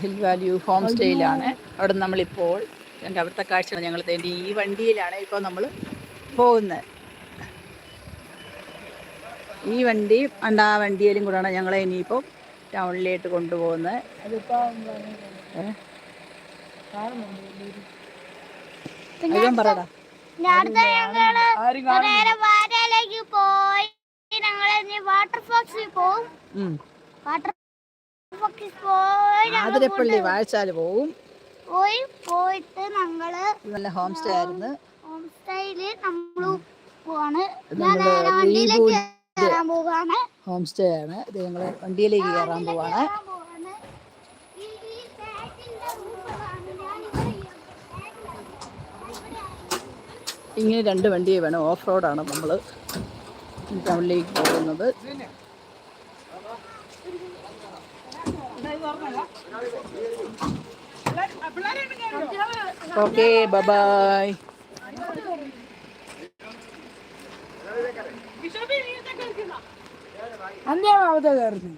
Hill value home സ്റ്റേയിലാണ് അവിടെ നമ്മളിപ്പോൾ എന്റെ അവിടുത്തെ കാഴ്ച ഞങ്ങൾ തേണ്ടി ഈ വണ്ടിയിലാണ് ഇപ്പോൾ നമ്മൾ പോകുന്നത്. ഈ വണ്ടി അണ്ട ആ വണ്ടിയിലും കൂടെയാണ് ഞങ്ങളെ ഇനിയിപ്പോൾ ടൗണിലേക്ക് കൊണ്ടുപോകുന്നത്? അയ്യം പറയടാ വാരയിലേക്ക് പോയി. ഞങ്ങൾ വാട്ടർ ഫോക്സിൽ പോവും. വാട്ടർ ഫോക്സിൽ പോയി ആതിരപ്പള്ളി വാഴച്ചാൽ പോവും. പോയി പോയിട്ട് ഞങ്ങൾ നല്ല ഹോം സ്റ്റേ ആയിരുന്നു. ഹോം സ്റ്റേയിൽ നമ്മൾ പോവാണ്. ഹോം സ്റ്റേ ആണ്. ഇത് ഞങ്ങൾ വണ്ടിയിലേക്ക് കയറാൻ പോവാണ് കയറാൻ പോവാണ് ഈ ഈ ബാറ്റിന്റെ റൂഫാണ് ഞാനിവിടെ ഈ ഇങ്ങനെ രണ്ട് വണ്ടിയെ വേണം. ഓഫ് റോഡാണ് നമ്മൾ ടൗണിലേക്ക് പോകുന്നത്. Okay bye-bye. അന്ത്യാവത കയറുന്നു